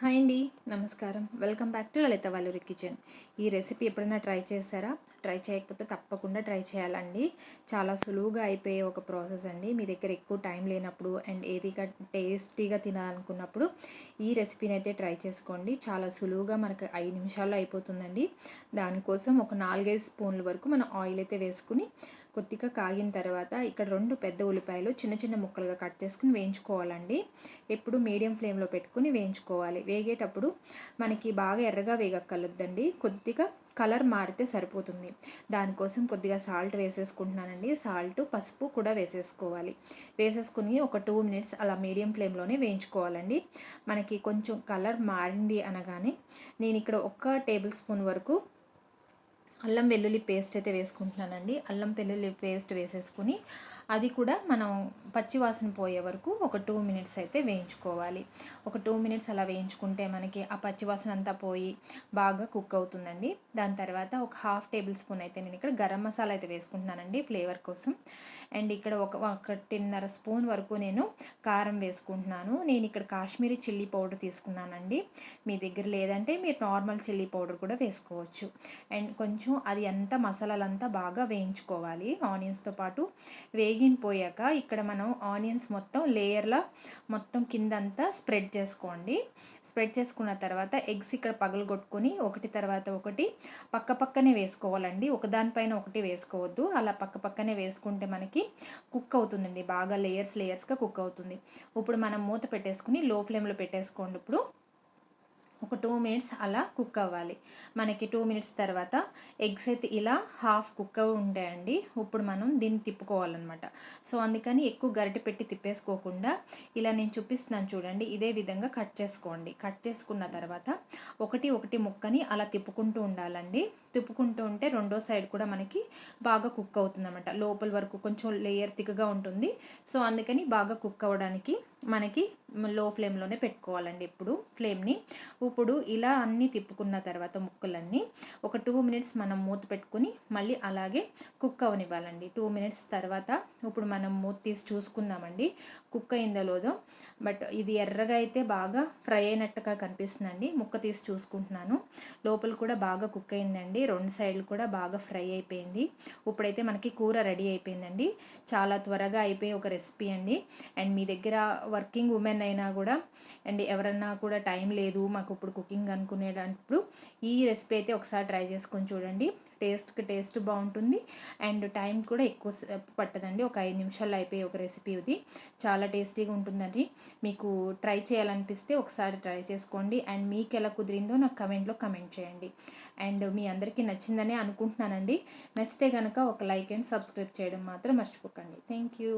Hi అండి నమస్కారం. Welcome back to Lalitha Valluri kitchen. ఈ రెసిపీ ఎప్పుడైనా ట్రై చేశారా? ట్రై చేయకపోతే తప్పకుండా ట్రై చేయాలండి. చాలా సులువుగా అయిపోయే ఒక ప్రాసెస్ అండి. మీ దగ్గర ఎక్కువ టైం లేనప్పుడు అండ్ ఏది టేస్టీగా తినాలనుకున్నప్పుడు ఈ రెసిపీని అయితే ట్రై చేసుకోండి. చాలా సులువుగా మనకు ఐదు నిమిషాల్లో అయిపోతుందండి. దానికోసం ఒక నాలుగైదు స్పూన్ల వరకు మనం ఆయిల్ అయితే వేసుకుని కొద్దిగా కాగిన తర్వాత ఇక్కడ రెండు పెద్ద ఉల్లిపాయలు చిన్న చిన్న ముక్కలుగా కట్ చేసుకుని వేయించుకోవాలండి. ఎప్పుడు మీడియం ఫ్లేమ్లో పెట్టుకుని వేయించుకోవాలి. వేగేటప్పుడు మనకి బాగా ఎర్రగా వేగక్కలొద్దండి కొద్దిగా కలర్ మారితే సరిపోతుంది. దానికోసం కొద్దిగా సాల్ట్ వేసేసుకుంటున్నానండి. సాల్ట్ పసుపు కూడా వేసేసుకోవాలి. వేసేసుకుని ఒక టూ మినిట్స్ అలా మీడియం ఫ్లేమ్లోనే వేయించుకోవాలండి. మనకి కొంచెం కలర్ మారింది అనగానే నేను ఇక్కడ ఒక్క టేబుల్ స్పూన్ వరకు అల్లం వెల్లుల్లి పేస్ట్ అయితే వేసుకుంటున్నానండి. అల్లం వెల్లుల్లి పేస్ట్ వేసేసుకుని అది కూడా మనం పచ్చివాసన పోయే వరకు ఒక టూ మినిట్స్ అయితే వేయించుకోవాలి. ఒక టూ మినిట్స్ అలా వేయించుకుంటే మనకి ఆ పచ్చివాసన అంతా పోయి బాగా కుక్ అవుతుందండి. దాని తర్వాత ఒక హాఫ్ టేబుల్ స్పూన్ అయితే నేను ఇక్కడ గరం మసాలా అయితే వేసుకుంటున్నానండి ఫ్లేవర్ కోసం. అండ్ ఇక్కడ ఒక ఒకటిన్నర స్పూన్ వరకు నేను కారం వేసుకుంటున్నాను. నేను ఇక్కడ కాశ్మీరీ చిల్లీ పౌడర్ తీసుకున్నానండి. మీ దగ్గర లేదంటే మీరు నార్మల్ చిల్లీ పౌడర్ కూడా వేసుకోవచ్చు. అండ్ కొంచెం అది అంతా మసాలాలంతా బాగా వేయించుకోవాలి. ఆనియన్స్తో పాటు వేగిపోయాక ఇక్కడ మనం ఆనియన్స్ మొత్తం లేయర్లా మొత్తం కిందంతా స్ప్రెడ్ చేసుకోండి. స్ప్రెడ్ చేసుకున్న తర్వాత ఎగ్స్ ఇక్కడ పగలగొట్టుకొని ఒకటి తర్వాత ఒకటి పక్క పక్కనే వేసుకోవాలండి. ఒకదానిపైన ఒకటి వేసుకోవద్దు. అలా పక్క పక్కనే వేసుకుంటే మనకి కుక్ అవుతుందండి. బాగా లేయర్స్ లేయర్స్గా కుక్ అవుతుంది. ఇప్పుడు మనం మూత పెట్టేసుకుని లో ఫ్లేమ్లో పెట్టేసుకోండి. ఇప్పుడు ఒక టూ మినిట్స్ అలా కుక్ అవ్వాలి. మనకి టూ మినిట్స్ తర్వాత ఎగ్స్ అయితే ఇలా హాఫ్ కుక్ ఉంటాయండి. ఇప్పుడు మనం దీన్ని తిప్పుకోవాలన్నమాట. సో అందుకని ఎక్కువ గరిటె పెట్టి తిప్పేసుకోకుండా ఇలా నేను చూపిస్తున్నాను చూడండి. ఇదే విధంగా కట్ చేసుకోండి. కట్ చేసుకున్న తర్వాత ఒకటి ఒకటి ముక్కని అలా తిప్పుకుంటూ ఉండాలండి. తిప్పుకుంటూ ఉంటే రెండో సైడ్ కూడా మనకి బాగా కుక్ అవుతుందన్నమాట. లోపల వరకు కొంచెం లేయర్ తిక్కగా ఉంటుంది. సో అందుకని బాగా కుక్ అవ్వడానికి మనకి లో ఫ్లేమ్లోనే పెట్టుకోవాలండి ఇప్పుడు ఫ్లేమ్ని. ఇప్పుడు ఇలా అన్నీ తిప్పుకున్న తర్వాత ముక్కలన్నీ ఒక టూ మినిట్స్ మనం మూత పెట్టుకుని మళ్ళీ అలాగే కుక్ అవనివ్వాలండి. టూ మినిట్స్ తర్వాత ఇప్పుడు మనం మూత తీసి చూసుకుందామండి. కుక్ అయిందో లేదో బట్ ఇది ఎర్రగా అయితే బాగా ఫ్రై అయినట్టుగా కనిపిస్తుందండి. ముక్క తీసి చూసుకుంటున్నాను. లోపల కూడా బాగా కుక్ అయిందండి. రెండు సైడ్లు కూడా బాగా ఫ్రై అయిపోయింది. ఇప్పుడైతే మనకి కూర రెడీ అయిపోయిందండి. చాలా త్వరగా అయిపోయి ఒక రెసిపీ అండి. అండ్ మీ దగ్గర వర్కింగ్ ఉమెన్ అయినా కూడా అండ్ ఎవరన్నా కూడా టైం లేదు మాకు ఇప్పుడు కుకింగ్ అనుకునేటప్పుడు ఈ రెసిపీ అయితే ఒకసారి ట్రై చేసుకొని చూడండి. టేస్ట్కి టేస్ట్ బాగుంటుంది అండ్ టైం కూడా ఎక్కువ పట్టదండి. ఒక ఐదు నిమిషాల్లో అయిపోయి ఒక రెసిపీ ఇది. చాలా టేస్టీగా ఉంటుందండి. మీకు ట్రై చేయాలనిపిస్తే ఒకసారి ట్రై చేసుకోండి. అండ్ మీకు ఎలా కుదిరిందో నాకు కమెంట్లో కమెంట్ చేయండి. అండ్ మీ అందరికీ నచ్చిందనే అనుకుంటున్నానండి. నచ్చితే కనుక ఒక లైక్ అండ్ సబ్స్క్రైబ్ చేయడం మాత్రం మర్చిపోకండి. Thank you.